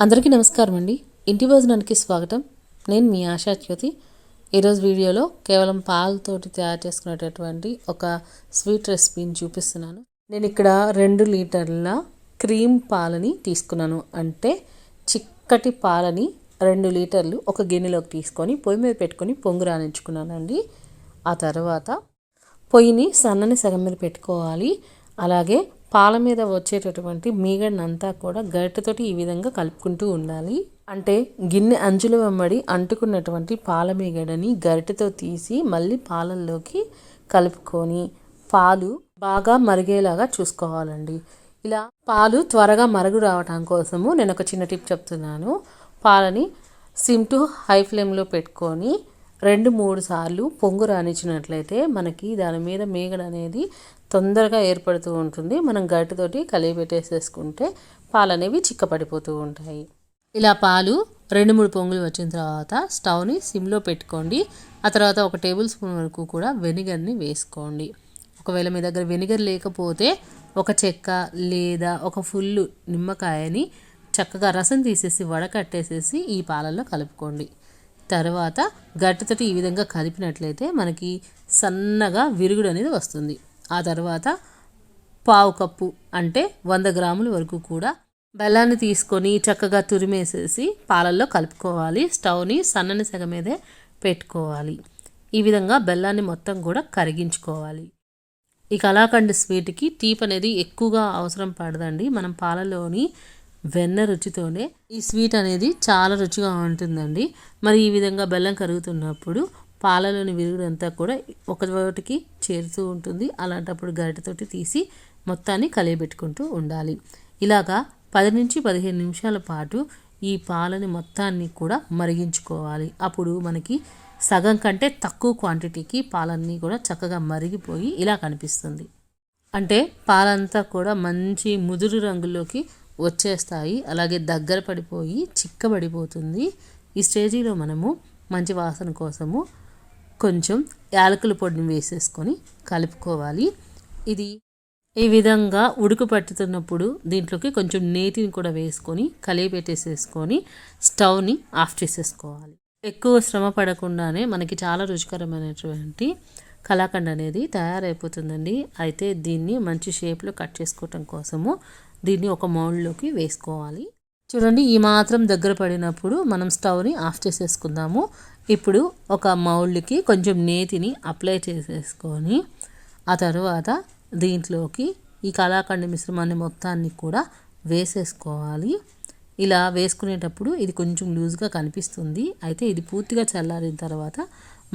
అందరికీ నమస్కారం అండి. ఇంటి భోజనానికి స్వాగతం. నేను మీ ఆశా జ్యోతి. ఈరోజు వీడియోలో కేవలం పాలతోటి తయారు చేసుకునేటటువంటి ఒక స్వీట్ రెసిపీని చూపిస్తున్నాను. నేను ఇక్కడ రెండు లీటర్ల క్రీమ్ పాలని తీసుకున్నాను. అంటే చిక్కటి పాలని రెండు లీటర్లు ఒక గిన్నెలోకి తీసుకొని పొయ్యి మీద పెట్టుకొని పొంగు రాణించుకున్నానండి ఆ తర్వాత పొయ్యిని సన్నని సగం మీద పెట్టుకోవాలి. అలాగే పాల మీద వచ్చేటటువంటి మీగడనంతా కూడా గరిటెతోటి ఈ విధంగా కలుపుకుంటూ ఉండాలి. అంటే గిన్నె అంచుల వెంబడి అంటుకున్నటువంటి పాల మీగడని గరిటెతో తీసి మళ్ళీ పాలల్లోకి కలుపుకొని పాలు బాగా మరిగేలాగా చూసుకోవాలండి. ఇలా పాలు త్వరగా మరుగు రావటం కోసము నేను ఒక చిన్న టిప్ చెప్తున్నాను. పాలని సిమ్ టు హై ఫ్లేమ్లో పెట్టుకొని రెండు మూడు సార్లు పొంగు రానిచ్చినట్లయితే మనకి దాని మీద మేగడ అనేది తొందరగా ఏర్పడుతూ ఉంటుంది. మనం గట్టితోటి కలిగి పెట్టేసేసుకుంటే పాలు అనేవి చిక్కపడిపోతూ ఉంటాయి. ఇలా పాలు రెండు మూడు పొంగులు వచ్చిన తర్వాత స్టవ్ని సిమ్లో పెట్టుకోండి. ఆ తర్వాత ఒక టేబుల్ స్పూన్ వరకు కూడా వెనిగర్ని వేసుకోండి. ఒకవేళ మీ దగ్గర వెనిగర్ లేకపోతే ఒక చెక్క లేదా ఒక ఫుల్ నిమ్మకాయని చక్కగా రసం తీసేసి వడకట్టేసేసి ఈ పాలల్లో కలుపుకోండి. తర్వాత గట్టెతోటి ఈ విధంగా కలిపినట్లయితే మనకి సన్నగా విరుగుడు అనేది వస్తుంది. ఆ తర్వాత పావు కప్పు అంటే వంద గ్రాముల వరకు కూడా బెల్లాన్ని తీసుకొని చక్కగా తురిమేసేసి పాలల్లో కలుపుకోవాలి. స్టవ్ని సన్నని సెగ మీదే పెట్టుకోవాలి. ఈ విధంగా బెల్లాన్ని మొత్తం కూడా కరిగించుకోవాలి. ఈ కలాకండ్ స్వీట్కి. టీప్ అనేది ఎక్కువగా అవసరం పడదండి. మనం పాలలోని వెన్న రుచితోనే ఈ స్వీట్ అనేది చాలా రుచిగా ఉంటుందండి. మరి ఈ విధంగా బెల్లం కరుగుతున్నప్పుడు పాలలోని విరుగుడంతా కూడా ఒకటికి చేరుతూ ఉంటుంది. అలాంటప్పుడు గరిటెతోటి తీసి మొత్తాన్ని కలియబెట్టుకుంటూ ఉండాలి. ఇలాగా పది నుంచి పదిహేను నిమిషాల పాటు ఈ పాలని మొత్తాన్ని కూడా మరిగించుకోవాలి. అప్పుడు మనకి సగం కంటే తక్కువ క్వాంటిటీకి పాలన్నీ కూడా చక్కగా మరిగిపోయి ఇలా కనిపిస్తుంది. అంటే పాలంతా కూడా మంచి ముదురు రంగులోకి వచ్చేస్తాయి. అలాగే దగ్గర పడిపోయి చిక్కబడిపోతుంది. ఈ స్టేజీలో మనము మంచి వాసన కోసము కొంచెం యాలకుల పొడిని వేసేసుకొని కలుపుకోవాలి. ఇది ఈ విధంగా ఉడుకు పట్టుతున్నప్పుడు దీంట్లోకి కొంచెం నేతిని కూడా వేసుకొని కలియపెట్టేసేసుకొని స్టవ్ని ఆఫ్ చేసేసుకోవాలి. ఎక్కువ శ్రమ పడకుండానే మనకి చాలా రుచికరమైనటువంటి కలాకండ్ అనేది తయారైపోతుందండి. అయితే దీన్ని మంచి షేప్లో కట్ చేసుకోవటం కోసము దీన్ని ఒక మౌల్డ్లోకి వేసుకోవాలి. చూడండి ఈ మాత్రం దగ్గర పడినప్పుడు మనం స్టవ్ని ఆఫ్ చేసేసుకుందాము. ఇప్పుడు ఒక మౌల్డ్కి కొంచెం నేతిని అప్లై చేసేసుకొని ఆ తర్వాత దీంట్లోకి ఈ కళాఖండ మిశ్రమాన్ని మొత్తాన్ని కూడా వేసేసుకోవాలి. ఇలా వేసుకునేటప్పుడు ఇది కొంచెం లూజ్గా కనిపిస్తుంది. అయితే ఇది పూర్తిగా చల్లారిన తర్వాత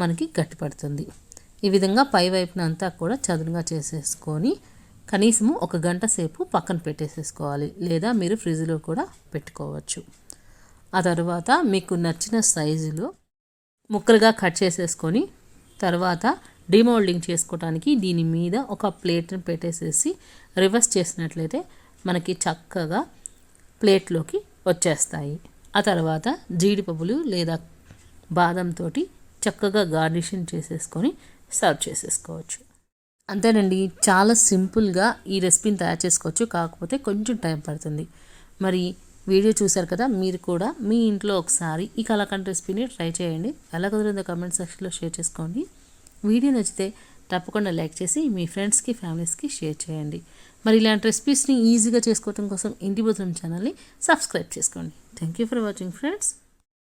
మనకి గట్టిపడుతుంది ఈ విధంగా పై వైపున అంతా కూడా చదునుగా చేసేసుకొని కనీసము ఒక గంట సేపు పక్కన పెట్టేసేసుకోవాలి. లేదా మీరు ఫ్రిడ్జ్లో కూడా పెట్టుకోవచ్చు. ఆ తర్వాత మీకు నచ్చిన సైజులో ముక్కలుగా కట్ చేసేసుకొని తర్వాత డిమోల్డింగ్ చేసుకోవడానికి దీని మీద ఒక ప్లేట్ని పెట్టేసేసి రివర్స్ చేసినట్లయితే మనకి చక్కగా ప్లేట్లోకి వచ్చేస్తాయి. ఆ తర్వాత జీడిపప్పులు లేదా బాదంతో చక్కగా గార్నిషింగ్ చేసేసుకొని సర్వ్ చేసేసుకోవచ్చు. అంతేనండి చాలా సింపుల్గా ఈ రెసిపీని తయారు చేసుకోవచ్చు. కాకపోతే కొంచెం టైం పడుతుంది. మరి వీడియో చూశారు కదా మీరు కూడా మీ ఇంట్లో ఒకసారి ఈ కలాకండ్ రెసిపీని ట్రై చేయండి. ఎలా కుదిరిందో కమెంట్ సెక్షన్లో షేర్ చేసుకోండి. వీడియో నచ్చితే తప్పకుండా లైక్ చేసి మీ ఫ్రెండ్స్కి ఫ్యామిలీస్కి షేర్ చేయండి. మరి ఇలాంటి రెసిపీస్ని ఈజీగా చేసుకోవడం కోసం ఇంటి భోజనం ఛానల్ని సబ్స్క్రైబ్ చేసుకోండి. Thank you for watching friends.